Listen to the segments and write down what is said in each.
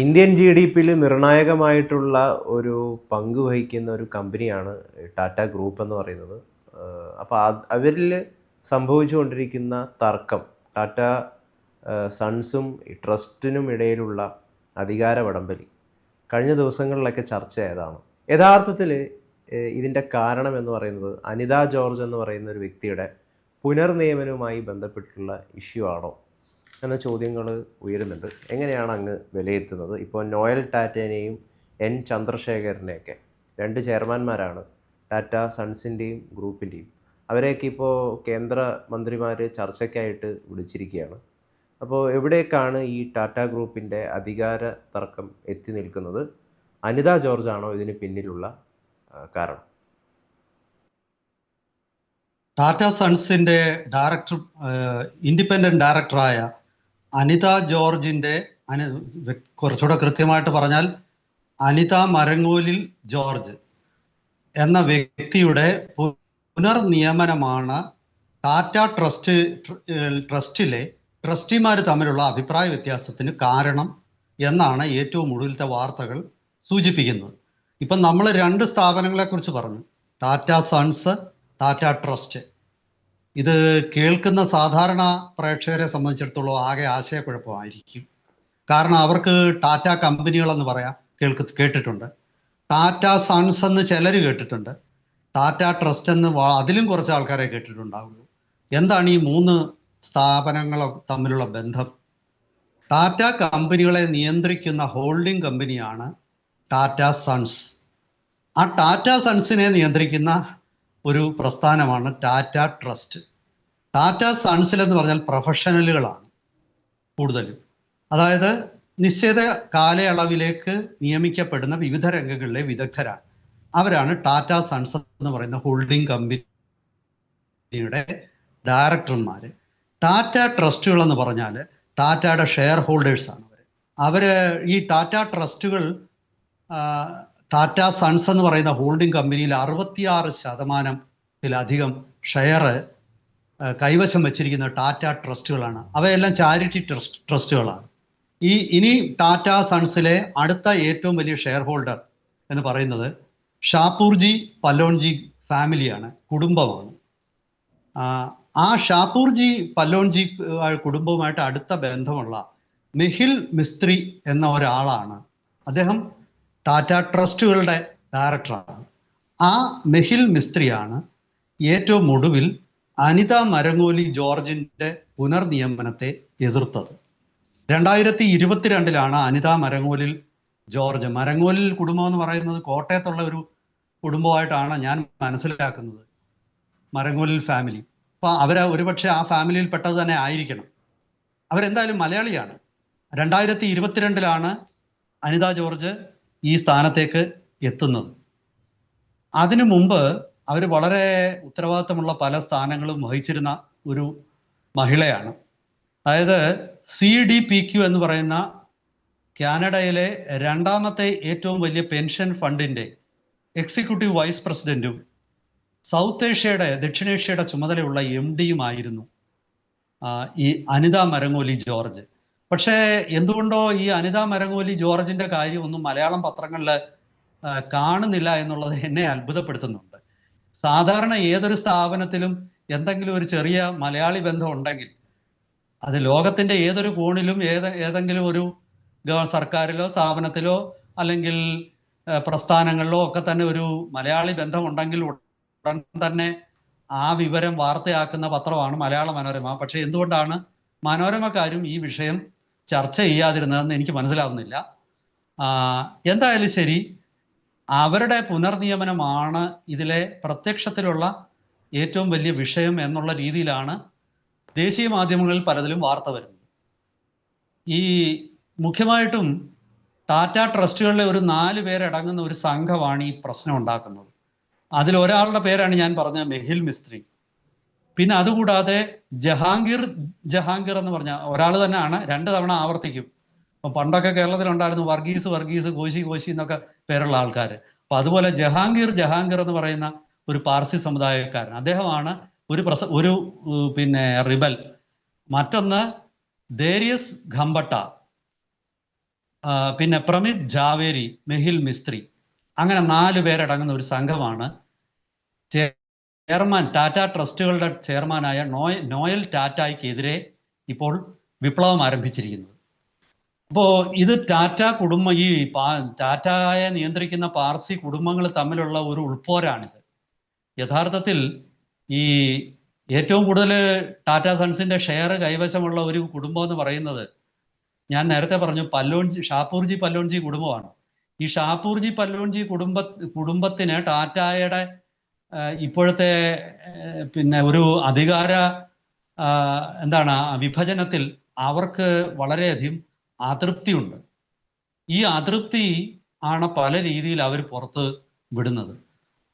Indian G D പിയിൽ നിർണായകമായിട്ടുള്ള ഒരു പങ്ക് വഹിക്കുന്ന ഒരു കമ്പനിയാണ് ടാറ്റ ഗ്രൂപ്പ് എന്ന് പറയുന്നത്. അപ്പോൾ അവരിൽ സംഭവിച്ചുകൊണ്ടിരിക്കുന്ന തർക്കം ടാറ്റ സൺസും ട്രസ്റ്റിനും ഇടയിലുള്ള അധികാര വടംവലി കഴിഞ്ഞ ദിവസങ്ങളിലൊക്കെ ചർച്ചയായതാണ്. യഥാർത്ഥത്തിൽ ഇതിന്റെ കാരണം എന്ന് പറയുന്നത് അനിത ജോർജ് എന്ന് പറയുന്ന ഒരു വ്യക്തിയുടെ പുനർനിയമനവുമായി ബന്ധപ്പെട്ടുള്ള ഇഷ്യൂ ആണോ? എന്ന ചോദ്യങ്ങൾ ഉയരുന്നുണ്ട്. എങ്ങനെയാണ് അങ്ങ് വിലയിരുത്തുന്നത്? ഇപ്പോൾ നോയൽ ടാറ്റേനെയും എൻ ചന്ദ്രശേഖരനെയൊക്കെ രണ്ട് ചെയർമാൻമാരാണ് ടാറ്റ സൺസിന്റെയും ഗ്രൂപ്പിന്റെയും അവരെയൊക്കെ ഇപ്പോൾ കേന്ദ്ര മന്ത്രിമാർ ചർച്ചയ്ക്കായിട്ട് വിളിച്ചിരിക്കുകയാണ്. അപ്പോൾ എവിടേക്കാണ് ഈ ടാറ്റ ഗ്രൂപ്പിന്റെ അധികാര തർക്കം എത്തി നിൽക്കുന്നത്? അനിത ജോർജ് ആണോ ഇതിന് പിന്നിലുള്ള കാരണം? ടാറ്റ സൺസിന്റെ ഡയറക്ടർ ഇൻഡിപെൻഡന്റ് ഡയറക്ടറായ അനിത ജോർജിന്റെ കുറച്ചുകൂടെ കൃത്യമായിട്ട് പറഞ്ഞാൽ അനിത മരങ്ങോലിൽ ജോർജ് എന്ന വ്യക്തിയുടെ പുനർനിയമനമാണ് ടാറ്റ ട്രസ്റ്റ് ട്ര- ട്രസ്റ്റിലെ ട്രസ്റ്റിമാർ തമ്മിലുള്ള അഭിപ്രായ വ്യത്യാസത്തിന് കാരണം എന്നാണ് ഏറ്റവും ഒടുവിലത്തെ വാർത്തകൾ സൂചിപ്പിക്കുന്നത്. ഇപ്പം നമ്മൾ രണ്ട് സ്ഥാപനങ്ങളെക്കുറിച്ച് പറഞ്ഞു. Tata Sons Tata Trust. ഇത് കേൾക്കുന്ന സാധാരണ പ്രേക്ഷകരെ സംബന്ധിച്ചിടത്തോളം ആകെ ആശയക്കുഴപ്പമായിരിക്കും. കാരണം അവർക്ക് ടാറ്റ കമ്പനികളെന്ന് പറയാം കേൾക്ക് കേട്ടിട്ടുണ്ട്. ടാറ്റ സൺസ് എന്ന് ചിലർ കേട്ടിട്ടുണ്ട്. ടാറ്റ ട്രസ്റ്റ് എന്ന് അതിലും കുറച്ച് ആൾക്കാരെ കേട്ടിട്ടുണ്ടാവുള്ളൂ. എന്താണ് ഈ മൂന്ന് സ്ഥാപനങ്ങൾ തമ്മിലുള്ള ബന്ധം? ടാറ്റ കമ്പനികളെ നിയന്ത്രിക്കുന്ന ഹോൾഡിംഗ് കമ്പനിയാണ് ടാറ്റ സൺസ്. ആ ടാറ്റ സൺസിനെ നിയന്ത്രിക്കുന്ന ഒരു പ്രസ്ഥാനമാണ് ടാറ്റ ട്രസ്റ്റ്. ടാറ്റ സൺസിൽ എന്ന് പറഞ്ഞാൽ പ്രൊഫഷണലുകളാണ് കൂടുതലും. അതായത് നിശ്ചിത കാലയളവിലേക്ക് നിയമിക്കപ്പെടുന്ന വിവിധ രംഗങ്ങളിലെ വിദഗ്ധരാണ്. അവരാണ് ടാറ്റ സൺസ് എന്ന് പറയുന്ന ഹോൾഡിംഗ് കമ്പനിയുടെ ഡയറക്ടർമാർ ടാറ്റ ട്രസ്റ്റുകൾ എന്ന് പറഞ്ഞാൽ ടാറ്റയുടെ ഷെയർ ഹോൾഡേഴ്സാണ് അവർ അവർ ഈ ടാറ്റ ട്രസ്റ്റുകൾ ടാറ്റ സൺസ് എന്ന് പറയുന്ന ഹോൾഡിംഗ് കമ്പനിയിൽ അറുപത്തിയാറ് ശതമാനത്തിലധികം ഷെയർ കൈവശം വെച്ചിരിക്കുന്ന ടാറ്റ ട്രസ്റ്റുകളാണ് അവയെല്ലാം ചാരിറ്റി ട്രസ്റ്റ് ട്രസ്റ്റുകളാണ് ഈ ഇനി ടാറ്റ സൺസിലെ അടുത്ത ഏറ്റവും വലിയ ഷെയർ ഹോൾഡർ എന്ന് പറയുന്നത് ഷാപ്പൂർജി പല്ലോൺജി ഫാമിലിയാണ് കുടുംബമാണ്. ആ, ഷാപ്പൂർജി പല്ലോൺജി കുടുംബവുമായിട്ട് അടുത്ത ബന്ധമുള്ള മിഹിൽ മിസ്ത്രി എന്ന ഒരാളാണ്. അദ്ദേഹം ടാറ്റ ട്രസ്റ്റുകളുടെ ഡയറക്ടറാണ്. ആ മെഹിൽ മിസ്ത്രിയാണ് ഏറ്റവും ഒടുവിൽ അനിത മരങ്ങോലി ജോർജിന്റെ പുനർനിയമനത്തെ എതിർത്തത്. രണ്ടായിരത്തി ഇരുപത്തിരണ്ടിലാണ് അനിത മരങ്ങോലിൽ ജോർജ്. മരങ്ങോലിൽ കുടുംബം എന്ന് പറയുന്നത് കോട്ടയത്തുള്ള ഒരു കുടുംബമായിട്ടാണ് ഞാൻ മനസ്സിലാക്കുന്നത്. മരങ്ങോലിൽ ഫാമിലി അപ്പൊ അവർ ഒരുപക്ഷെ ആ ഫാമിലിയിൽ പെട്ടത് തന്നെ ആയിരിക്കണം. അവരെന്തായാലും മലയാളിയാണ്. രണ്ടായിരത്തി ഇരുപത്തിരണ്ടിലാണ് അനിത ജോർജ് ഈ സ്ഥാനത്തേക്ക് എത്തുന്നത്. അതിനു മുമ്പ് അവർ വളരെ ഉത്തരവാദിത്തമുള്ള പല സ്ഥാനങ്ങളും വഹിച്ചിരുന്ന ഒരു മഹിളയാണ്. അതായത് സി ഡി പി ക്യു എന്ന് പറയുന്ന കാനഡയിലെ രണ്ടാമത്തെ ഏറ്റവും വലിയ പെൻഷൻ ഫണ്ടിന്റെ എക്സിക്യൂട്ടീവ് വൈസ് പ്രസിഡന്റും സൗത്ത് ഏഷ്യയുടെ ദക്ഷിണേഷ്യയുടെ ചുമതലയുള്ള എം ഡിയുമായിരുന്നു ഈ അനിത മരങ്ങോലി ജോർജ്. പക്ഷേ എന്തുകൊണ്ടോ ഈ അനിത മരങ്ങോലി ജോർജിന്റെ കാര്യം ഒന്നും മലയാളം പത്രങ്ങളിൽ കാണുന്നില്ല എന്നുള്ളത് എന്നെ അത്ഭുതപ്പെടുത്തുന്നുണ്ട്. സാധാരണ ഏതൊരു സ്ഥാപനത്തിലും എന്തെങ്കിലും ഒരു ചെറിയ മലയാളി ബന്ധം ഉണ്ടെങ്കിൽ അത് ലോകത്തിന്റെ ഏതൊരു കോണിലും ഏത് ഏതെങ്കിലും ഒരു സർക്കാരിലോ സ്ഥാപനത്തിലോ അല്ലെങ്കിൽ പ്രസ്ഥാനങ്ങളിലോ ഒക്കെ തന്നെ ഒരു മലയാളി ബന്ധം ഉണ്ടെങ്കിൽ ഉടൻ തന്നെ ആ വിവരം വാർത്തയാക്കുന്ന പത്രമാണ് മലയാള മനോരമ. പക്ഷെ എന്തുകൊണ്ടാണ് മനോരമക്കാരും ഈ വിഷയം ചർച്ച ചെയ്യാതിരുന്നതെന്ന് എനിക്ക് മനസ്സിലാവുന്നില്ല. എന്തായാലും ശരി അവരുടെ പുനർനിയമനമാണ് ഇതിലെ പ്രത്യക്ഷത്തിലുള്ള ഏറ്റവും വലിയ വിഷയം എന്നുള്ള രീതിയിലാണ് ദേശീയ മാധ്യമങ്ങളിൽ പലതിലും വാർത്ത വരുന്നത്. ഈ മുഖ്യമായിട്ടും ടാറ്റ ട്രസ്റ്റുകളിലെ ഒരു നാല് പേരടങ്ങുന്ന ഒരു സംഘമാണ് ഈ പ്രശ്നം ഉണ്ടാക്കുന്നത്. അതിൽ ഒരാളുടെ പേരാണ് ഞാൻ പറഞ്ഞ മെഹിൽ മിസ്ത്രി. പിന്നെ അതുകൂടാതെ ജഹാംഗീർ ജഹാംഗീർ എന്ന് പറഞ്ഞ ഒരാൾ തന്നെയാണ് രണ്ട് തവണ ആവർത്തിക്കും. അപ്പം പണ്ടൊക്കെ കേരളത്തിലുണ്ടായിരുന്നു വർഗീസ് വർഗീസ് കോശി കോശി എന്നൊക്കെ പേരുള്ള ആൾക്കാർ അപ്പം അതുപോലെ ജഹാംഗീർ ജഹാംഗീർ എന്ന് പറയുന്ന ഒരു പാർസി സമുദായക്കാരൻ. അദ്ദേഹമാണ് ഒരു പ്രസ ഒരു പിന്നെ റിബൽ. മറ്റൊന്ന് ദേരിയസ് ഖമ്പട്ട പിന്നെ പ്രമിത് ജാവേരി മെഹിൽ മിസ്ത്രി. അങ്ങനെ നാല് പേരടങ്ങുന്ന ഒരു സംഘമാണ് ചെയർമാൻ ടാറ്റ ട്രസ്റ്റുകളുടെ ചെയർമാനായ നോയ നോയൽ ടാറ്റായ്ക്കെതിരെ ഇപ്പോൾ വിപ്ലവം ആരംഭിച്ചിരിക്കുന്നത്. അപ്പോൾ ഇത് ടാറ്റ കുടുംബ ഈ ടാറ്റയെ നിയന്ത്രിക്കുന്ന പാർസി കുടുംബങ്ങൾ തമ്മിലുള്ള ഒരു ഉൾപ്പോരാണിത് യഥാർത്ഥത്തിൽ ഈ ഏറ്റവും കൂടുതൽ ടാറ്റ സൺസിന്റെ ഷെയർ കൈവശമുള്ള ഒരു കുടുംബം എന്ന് പറയുന്നത് ഞാൻ നേരത്തെ പറഞ്ഞു പല്ലോൺജി ഷാപ്പൂർജി പല്ലോൺജി കുടുംബമാണ്. ഈ ഷാപ്പൂർജി പല്ലോൺജി കുടുംബ കുടുംബത്തിന് ടാറ്റായുടെ ഇപ്പോഴത്തെ പിന്നെ ഒരു അധികാര എന്താണ് വിഭജനത്തിൽ അവർക്ക് വളരെയധികം അതൃപ്തിയുണ്ട്. ഈ അതൃപ്തി ആണ് പല രീതിയിൽ അവർ പുറത്ത് വിടുന്നത്.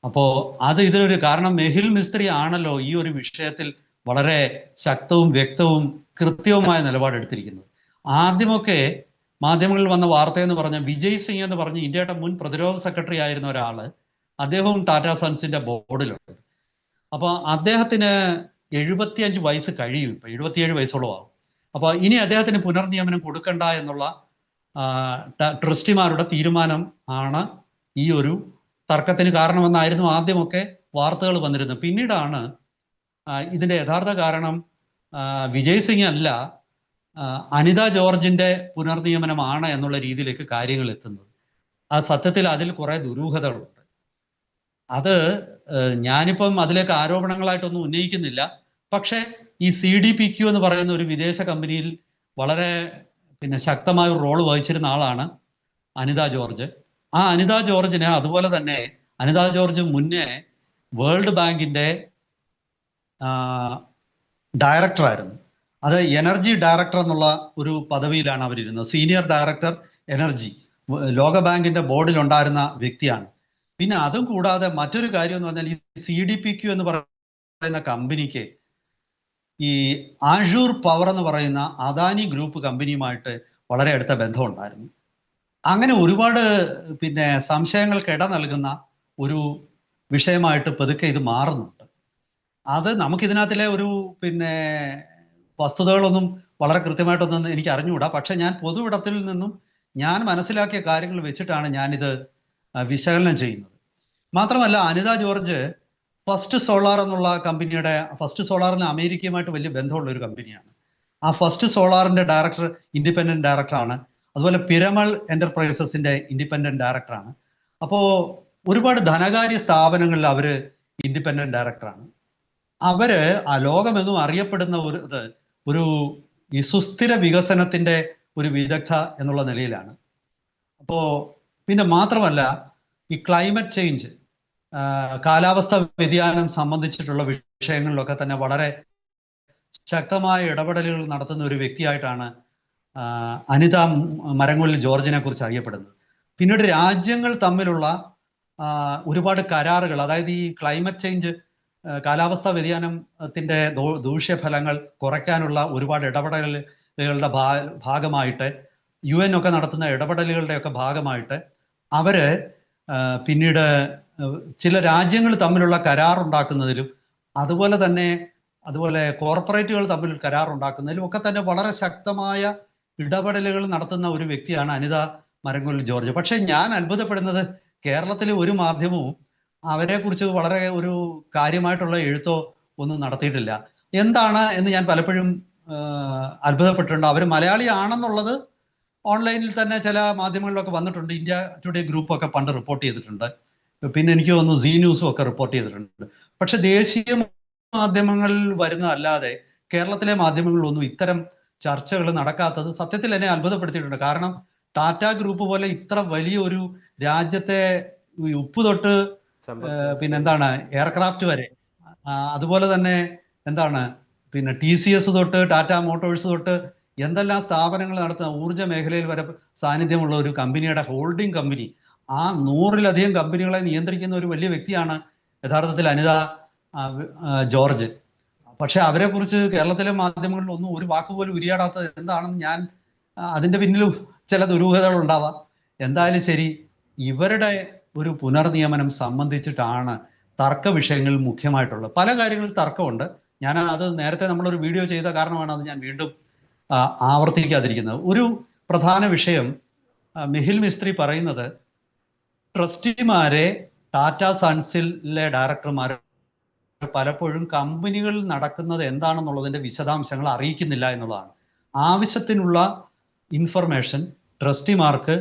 അപ്പോൾ അത് ഇതിലൊരു കാരണം മെഹിൽ മിസ്ത്രി ആണല്ലോ ഈ ഒരു വിഷയത്തിൽ വളരെ ശക്തവും വ്യക്തവും കൃത്യവുമായ നിലപാടെടുത്തിരിക്കുന്നത് ആദ്യമൊക്കെ മാധ്യമങ്ങളിൽ വന്ന വാർത്ത എന്ന് പറഞ്ഞ വിജയ് സിംഗ് എന്ന് പറഞ്ഞ് ഇന്ത്യയുടെ മുൻ പ്രതിരോധ സെക്രട്ടറി ആയിരുന്ന ഒരാൾ അദ്ദേഹവും ടാറ്റ സൺസിന്റെ ബോർഡിലുണ്ട്. അപ്പോൾ അദ്ദേഹത്തിന് എഴുപത്തിയഞ്ച് വയസ്സ് കഴിയും ഇപ്പൊ. എഴുപത്തിയേഴ് വയസ്സോളം ആവും അപ്പോൾ ഇനി അദ്ദേഹത്തിന് പുനർനിയമനം കൊടുക്കണ്ട എന്നുള്ള ട്രസ്റ്റിമാരുടെ തീരുമാനം ആണ് ഈ ഒരു തർക്കത്തിന് കാരണമെന്നായിരുന്നു ആദ്യമൊക്കെ വാർത്തകൾ വന്നിരുന്നത്. പിന്നീടാണ് ഇതിന്റെ യഥാർത്ഥ കാരണം വിജയ് സിംഗ് അല്ല അനിത ജോർജിന്റെ പുനർനിയമനമാണ് എന്നുള്ള രീതിയിലേക്ക് കാര്യങ്ങൾ എത്തുന്നത്. ആ സത്യത്തിൽ അതിൽ കുറെ ദുരൂഹതകളുണ്ട്. അത് ഞാനിപ്പം അതിലേക്ക് ആരോപണങ്ങളായിട്ടൊന്നും ഉന്നയിക്കുന്നില്ല. പക്ഷേ ഈ സി ഡി പി ക്യു എന്ന് പറയുന്ന ഒരു വിദേശ കമ്പനിയിൽ വളരെ പിന്നെ ശക്തമായ ഒരു റോൾ വഹിച്ചിരുന്ന ആളാണ് അനിത ജോർജ്. ആ അനിത ജോർജിന് അതുപോലെ തന്നെ അനിത ജോർജ് മുന്നേ വേൾഡ് ബാങ്കിന്റെ ഡയറക്ടറായിരുന്നു അത് എനർജി ഡയറക്ടർ എന്നുള്ള ഒരു പദവിയിലാണ് അവരിരുന്നത്. Senior director energy. ലോക ബാങ്കിന്റെ ബോർഡിൽ ഉണ്ടായിരുന്ന വ്യക്തിയാണ്. പിന്നെ അതും കൂടാതെ മറ്റൊരു കാര്യം എന്ന് പറഞ്ഞാൽ ഈ സി ഡി പി ക്യു എന്ന് പറയുന്ന കമ്പനിക്ക് ഈ ആഷൂർ പവർ എന്ന് പറയുന്ന അദാനി ഗ്രൂപ്പ് കമ്പനിയുമായിട്ട് വളരെ അടുത്ത ബന്ധം ഉണ്ടായിരുന്നു അങ്ങനെ ഒരുപാട് പിന്നെ സംശയങ്ങൾക്ക് ഇട നൽകുന്ന ഒരു വിഷയമായിട്ട് പതുക്കെ ഇത് മാറുന്നുണ്ട്. അത് നമുക്കിതിനകത്തിലെ ഒരു പിന്നെ വസ്തുതകളൊന്നും വളരെ കൃത്യമായിട്ടൊന്നും എനിക്ക് അറിഞ്ഞുകൂടാ. പക്ഷെ ഞാൻ പൊതുവിടത്തിൽ നിന്നും ഞാൻ മനസ്സിലാക്കിയ കാര്യങ്ങൾ വെച്ചിട്ടാണ് ഞാനിത് വിശകലനം ചെയ്യുന്നത്. മാത്രമല്ല അനിത ജോർജ് ഫസ്റ്റ് സോളാർ എന്നുള്ള കമ്പനിയുടെ ഫസ്റ്റ് സോളാറിന് അമേരിക്കയുമായിട്ട് വലിയ ബന്ധമുള്ള ഒരു കമ്പനിയാണ്. ആ ഫസ്റ്റ് സോളാറിന്റെ ഡയറക്ടർ ഇൻഡിപെൻഡന്റ് ഡയറക്ടറാണ്. അതുപോലെ പിരമൾ എന്റർപ്രൈസസിന്റെ ഇൻഡിപെൻഡന്റ് ഡയറക്ടറാണ്. അപ്പോൾ ഒരുപാട് ധനകാര്യ സ്ഥാപനങ്ങളിൽ അവർ ഇൻഡിപെൻഡന്റ് ഡയറക്ടറാണ്. അവർ ആ ലോകമെങ്ങും അറിയപ്പെടുന്ന ഒരു ഒരു ഈ സുസ്ഥിര വികസനത്തിന്റെ ഒരു വിദഗ്ധ എന്നുള്ള നിലയിലാണ്. അപ്പോൾ പിന്നെ മാത്രമല്ല ഈ ക്ലൈമറ്റ് ചേഞ്ച് കാലാവസ്ഥ വ്യതിയാനം സംബന്ധിച്ചിട്ടുള്ള വിഷയങ്ങളിലൊക്കെ തന്നെ വളരെ ശക്തമായ ഇടപെടലുകൾ നടത്തുന്ന ഒരു വ്യക്തിയായിട്ടാണ് അനിത മരങ്ങളിൽ ജോർജിനെ കുറിച്ച് അറിയപ്പെടുന്നത്. പിന്നീട് രാജ്യങ്ങൾ തമ്മിലുള്ള ഒരുപാട് കരാറുകൾ അതായത് ഈ ക്ലൈമറ്റ് ചേഞ്ച് കാലാവസ്ഥാ വ്യതിയാനത്തിന്റെ ദോ- ദൂഷ്യഫലങ്ങൾ കുറയ്ക്കാനുള്ള ഒരുപാട് ഇടപെടലുകളുടെ ഭാഗമായിട്ട് യു എൻ ഒക്കെ നടത്തുന്ന ഇടപെടലുകളുടെയൊക്കെ ഭാഗമായിട്ട് അവർ പിന്നീട് ചില രാജ്യങ്ങൾ തമ്മിലുള്ള കരാർ ഉണ്ടാക്കുന്നതിലും അതുപോലെ തന്നെ അതുപോലെ കോർപ്പറേറ്റുകൾ തമ്മിൽ കരാർ ഉണ്ടാക്കുന്നതിലും ഒക്കെ തന്നെ വളരെ ശക്തമായ ഇടപെടലുകൾ നടത്തുന്ന ഒരു വ്യക്തിയാണ് അനിത മരങ്കൊല്ലി ജോർജ്. പക്ഷെ ഞാൻ അത്ഭുതപ്പെടുന്നത് കേരളത്തിലെ ഒരു മാധ്യമവും അവരെക്കുറിച്ച് വളരെ ഒരു കാര്യമായിട്ടുള്ള എഴുത്തോ ഒന്നും നടത്തിയിട്ടില്ല. എന്താണ് എന്ന് ഞാൻ പലപ്പോഴും അത്ഭുതപ്പെട്ടിട്ടുണ്ട്. അവർ മലയാളി ആണെന്നുള്ളത് ഓൺലൈനിൽ തന്നെ ചില മാധ്യമങ്ങളിലൊക്കെ വന്നിട്ടുണ്ട്. ഇന്ത്യ ടുഡേ ഗ്രൂപ്പൊക്കെ പണ്ട് റിപ്പോർട്ട് ചെയ്തിട്ടുണ്ട്. പിന്നെ എനിക്ക് തോന്നുന്നു സി ന്യൂസും ഒക്കെ റിപ്പോർട്ട് ചെയ്തിട്ടുണ്ട്. പക്ഷെ ദേശീയ മാധ്യമങ്ങളിൽ വരുന്ന അല്ലാതെ കേരളത്തിലെ മാധ്യമങ്ങളിലൊന്നും ഇത്തരം ചർച്ചകൾ നടക്കാത്തത് സത്യത്തിൽ എന്നെ അത്ഭുതപ്പെടുത്തിയിട്ടുണ്ട്. കാരണം ടാറ്റ ഗ്രൂപ്പ് പോലെ ഇത്ര വലിയൊരു രാജ്യത്തെ ഉപ്പുതൊട്ട് ഉപ്പ് തൊട്ട് ഏഹ് പിന്നെ എന്താണ് എയർക്രാഫ്റ്റ് വരെ. അതുപോലെ തന്നെ എന്താണ് പിന്നെ ടി സി എസ് തൊട്ട് ടാറ്റ മോട്ടോഴ്സ് തൊട്ട് എന്തെല്ലാം സ്ഥാപനങ്ങൾ നടത്തുന്ന ഊർജ മേഖലയിൽ വരെ സാന്നിധ്യമുള്ള ഒരു കമ്പനിയുടെ ഹോൾഡിംഗ് കമ്പനി ആ നൂറിലധികം കമ്പനികളെ നിയന്ത്രിക്കുന്ന ഒരു വലിയ വ്യക്തിയാണ് യഥാർത്ഥത്തിൽ അനിത ജോർജ്. പക്ഷെ അവരെ കുറിച്ച് കേരളത്തിലെ മാധ്യമങ്ങളിൽ ഒന്നും ഒരു വാക്ക് പോലും ഉരിയാടാത്തത് എന്താണെന്ന് ഞാൻ അതിന്റെ പിന്നിലും ചില ദുരൂഹതകൾ ഉണ്ടാവാം. എന്തായാലും ശരി ഇവരുടെ ഒരു പുനർനിയമനം സംബന്ധിച്ചിട്ടാണ് തർക്ക വിഷയങ്ങൾ മുഖ്യമായിട്ടുള്ളത്. പല കാര്യങ്ങളിൽ തർക്കമുണ്ട്. ഞാൻ അത് നേരത്തെ നമ്മളൊരു വീഡിയോ ചെയ്ത കാരണമാണ് അത് ഞാൻ വീണ്ടും ആവർത്തിക്കാതിരിക്കുന്നത്. ഒരു പ്രധാന വിഷയം മിഹിൽ മിസ്ത്രി പറയുന്നത് ട്രസ്റ്റിമാരെ ടാറ്റ സൺസിലെ ഡയറക്ടർമാർ പലപ്പോഴും കമ്പനികളിൽ നടക്കുന്നത് എന്താണെന്നുള്ളതിന്റെ വിശദാംശങ്ങൾ അറിയിക്കുന്നില്ല എന്നുള്ളതാണ്. ആവശ്യത്തിനുള്ള ഇൻഫർമേഷൻ ട്രസ്റ്റിമാർക്ക്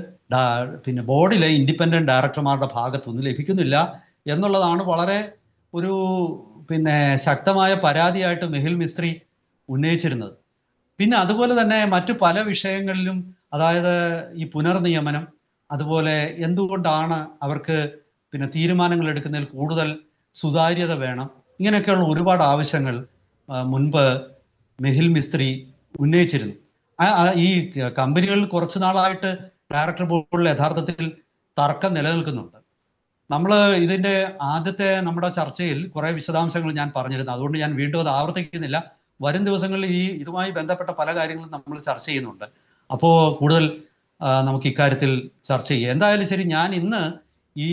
പിന്നെ ബോർഡിലെ ഇൻഡിപെൻഡന്റ് ഡയറക്ടർമാരുടെ ഭാഗത്തുനിന്ന് ലഭിക്കുന്നില്ല എന്നുള്ളതാണ് വളരെ ഒരു പിന്നെ ശക്തമായ പരാതിയായിട്ട് മെഹിൽ മിസ്ത്രി ഉന്നയിച്ചിരുന്നത്. പിന്നെ അതുപോലെ തന്നെ മറ്റു പല വിഷയങ്ങളിലും അതായത് ഈ പുനർനിയമനം അതുപോലെ എന്തുകൊണ്ടാണ് അവർക്ക് പിന്നെ തീരുമാനങ്ങൾ എടുക്കുന്നതിൽ കൂടുതൽ സുതാര്യത വേണം ഇങ്ങനെയൊക്കെയുള്ള ഒരുപാട് ആവശ്യങ്ങൾ മുൻപ് മെഹിൽ മിസ്ത്രി ഉന്നയിച്ചിരുന്നു. ഈ കമ്പനികളിൽ കുറച്ചു നാളായിട്ട് ഡയറക്ടർ ബോർഡിൽ യഥാർത്ഥത്തിൽ തർക്കം നിലനിൽക്കുന്നുണ്ട്. നമ്മൾ ഇതിന്റെ ആദ്യത്തെ നമ്മുടെ ചർച്ചയിൽ കുറെ വിശദാംശങ്ങൾ ഞാൻ പറഞ്ഞിരുന്നു. അതുകൊണ്ട് ഞാൻ വീണ്ടും അത് ആവർത്തിക്കുന്നില്ല. വരും ദിവസങ്ങളിൽ ഈ ഇതുമായി ബന്ധപ്പെട്ട പല കാര്യങ്ങളും നമ്മൾ ചർച്ച ചെയ്യുന്നുണ്ട്. അപ്പോൾ കൂടുതൽ നമുക്ക് ഇക്കാര്യത്തിൽ ചർച്ച ചെയ്യാം. എന്തായാലും ശരി ഞാൻ ഇന്ന് ഈ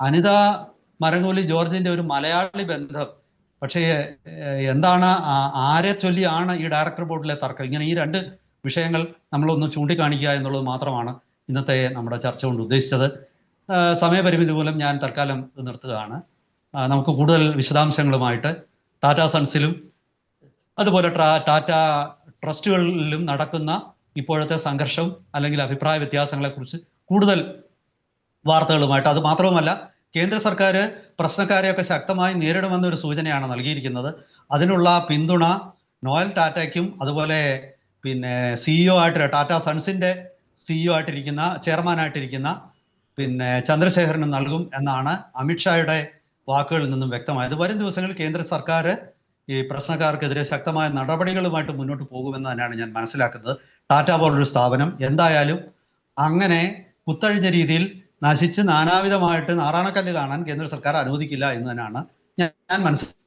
അനിത മരങ്ങോലി ജോർജിന്റെ ഒരു മലയാളി ബന്ധം പക്ഷേ എന്താണ് ആരെ ചൊല്ലിയാണ് ഈ ഡയറക്ടർ ബോർഡിലെ തർക്കം? ഇങ്ങനെ ഈ രണ്ട് വിഷയങ്ങൾ നമ്മളൊന്ന് ചൂണ്ടിക്കാണിക്കുക എന്നുള്ളത് മാത്രമാണ് ഇന്നത്തെ നമ്മുടെ ചർച്ച കൊണ്ട് ഉദ്ദേശിച്ചത്. സമയപരിമിതി മൂലം ഞാൻ തൽക്കാലം നിർത്തുകയാണ്. നമുക്ക് കൂടുതൽ വിശദാംശങ്ങളുമായിട്ട് ടാറ്റ സൺസിലും അതുപോലെ ടാറ്റ ട്രസ്റ്റുകളിലും നടക്കുന്ന ഇപ്പോഴത്തെ സംഘർഷം അല്ലെങ്കിൽ അഭിപ്രായ വ്യത്യാസങ്ങളെക്കുറിച്ച് കൂടുതൽ വാർത്തകളുമായിട്ട്. അത് മാത്രവുമല്ല കേന്ദ്ര സർക്കാർ പ്രശ്നക്കാരെയൊക്കെ ശക്തമായി നേരിടുമെന്നൊരു സൂചനയാണ് നൽകിയിരിക്കുന്നത്. അതിനുള്ള പിന്തുണ നോയൽ ടാറ്റയ്ക്കും അതുപോലെ പിന്നെ സിഇഒ ആയിട്ട് ടാറ്റ സൺസിന്റെ സിഇഒ ആയിട്ടിരിക്കുന്ന ചെയർമാനായിട്ടിരിക്കുന്ന പിന്നെ ചന്ദ്രശേഖരനും നൽകും എന്നാണ് അമിത്ഷായുടെ വാക്കുകളിൽ നിന്നും വ്യക്തമായത്. വരും ദിവസങ്ങളിൽ കേന്ദ്ര സർക്കാർ ഈ പ്രശ്നക്കാർക്കെതിരെ ശക്തമായ നടപടികളുമായിട്ട് മുന്നോട്ട് പോകുമെന്ന് തന്നെയാണ് ഞാൻ മനസ്സിലാക്കുന്നത്. ടാറ്റ പോലൊരു സ്ഥാപനം എന്തായാലും അങ്ങനെ കുത്തഴിഞ്ഞ രീതിയിൽ നശിച്ച് നാനാവിധമായിട്ട് നാറാണക്കല്ല് കാണാൻ കേന്ദ്ര സർക്കാർ അനുവദിക്കില്ല എന്ന് തന്നെയാണ് ഞാൻ മനസ്സിലാക്കുന്നത്.